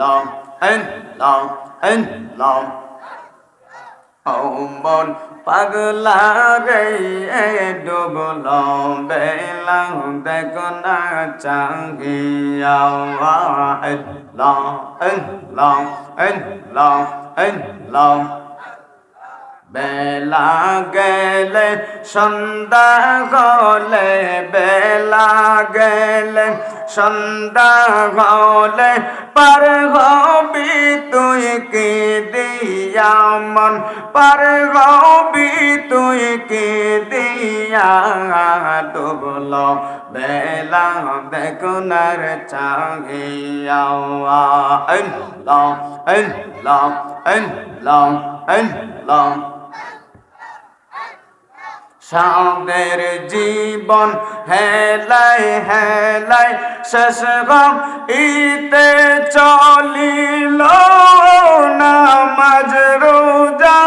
long, and long, and long. মন পাগলা রে ডুবল বেলা দেখো না চাহিয়া লং লং লং লং বেলা গেলে, সন্ধ্যা গলে বেলা গেলে, সন্ধ্যা গলে পার হবি তুই কি দিয়া মন? পার হবি তুই কি দিয়া ডুবল বেলা দেখুনার চাহিয়া লং লং লং লং সাদের জীবন হেলাই হেলাই শেষ ইতে চলিল নামাজ রোজা,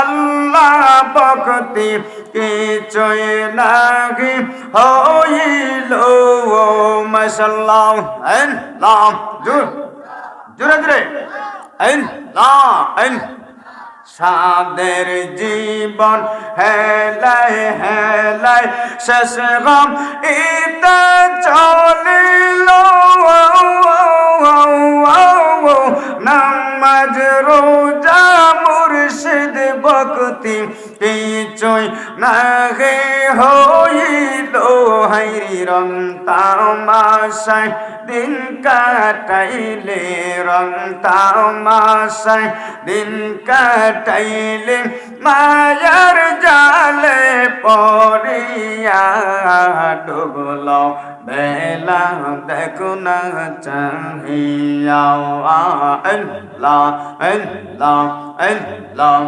আল্লাহ ভক্তি কিছুই নাগি হইল। মশাল্লাহ লাম, জুর, জুরে জুরে লা সাদের জীবন হেলাই হেলাই শেষ গম ইতে চলিল। নামাজ, রোজা, মুর্শিদ, ভক্তি কিছুই না হইল হাইরি রং তামাশায়। দিন কাটাইলে রং তামাশায়। দিন কাটাইলে মায়ার জালে পড়িয়া ডুবল বেলা দেখো না চাহিয়া আল্লাহ আল্লাহ আল্লাহ।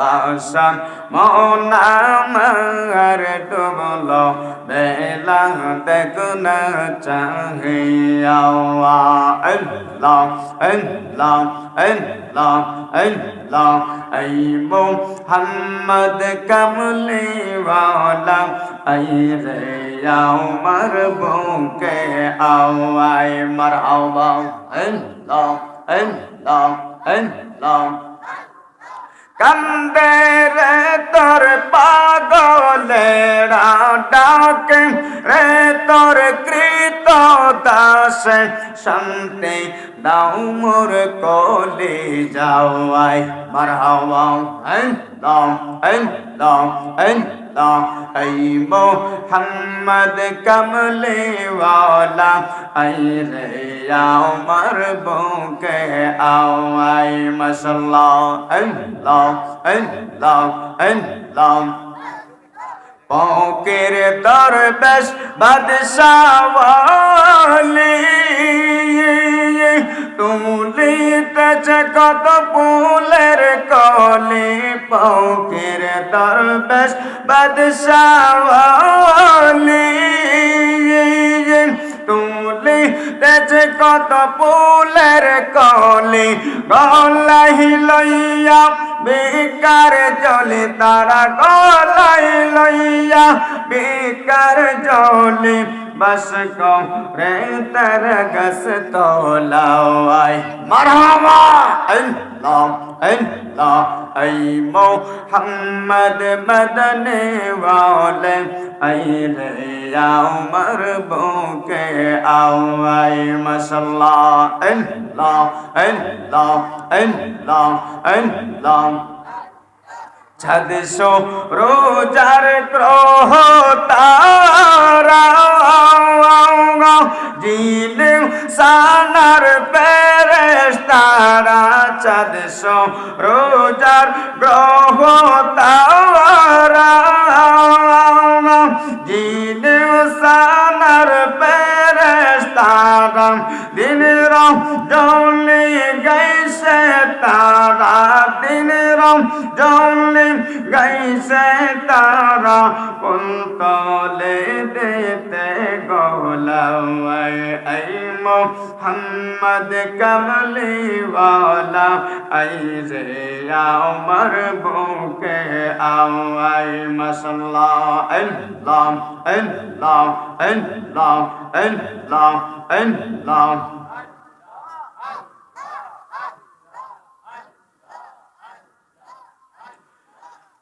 পাশান মনামার ডুবল, বেলা দেখুন চাহিয়া আল্লাহ আল্লাহ আল্লাহ আল্লাহ আই মোহাম্মদ কমলি ওয়ালা আই রে আমার বুকে আও আই মারহাবা আল্লাহ আল্লাহ আল্লাহ কান্দে রে তোর পাগলেরা ডাকে রে তোর কৃত দাস শান্তি দাও মোর কলে যাও আই মার হাওয়া আই দাও আই দাও আই দাও। আই মোহাম্মদ কমলে ওয়ালা আই রে আমার বুকে আও আই মাশাল্লাহ আল্লাহ আল্লাহ আল্লাহ পকের দরবেশ বাদশাওয়ালি। তুলিতেছে কত ফুলের কলি পকের দরবেশ বাদশাওয়ালি। তুলি তেছে কত ফুলের কলি গলাই লইয়া, বেকার জলে তারা গলাই লইয়া, বেকার জলে বস রে তর গস তোলাই মারহাবা! আল্লাহ আল্লাহ আই মোহাম্মদ মদনে ওয়ালে আই রে আমার বুকে আও আই মাশাল্লাহ। আল্লাহ আল্লাহ আল্লাহ আল্লাহ। ছদশো রোজার গ্রহ তারা জিল সানার পেরেশ তারা ছদশো রোজার গ্রহ তারা জিল পেরেস্তারাম দিন রম জলে গাইছে তারা জলে গাইছে তারা কুন্তলে দেতে গোলাওয়াই আই মোহাম্মদ কমলি ওয়ালা আই রে আমার বুকে আওয়াই মাশাল্লাহ আল্লাহ আল্লাহ আল্লাহ আল্লাহ আল্লাহ।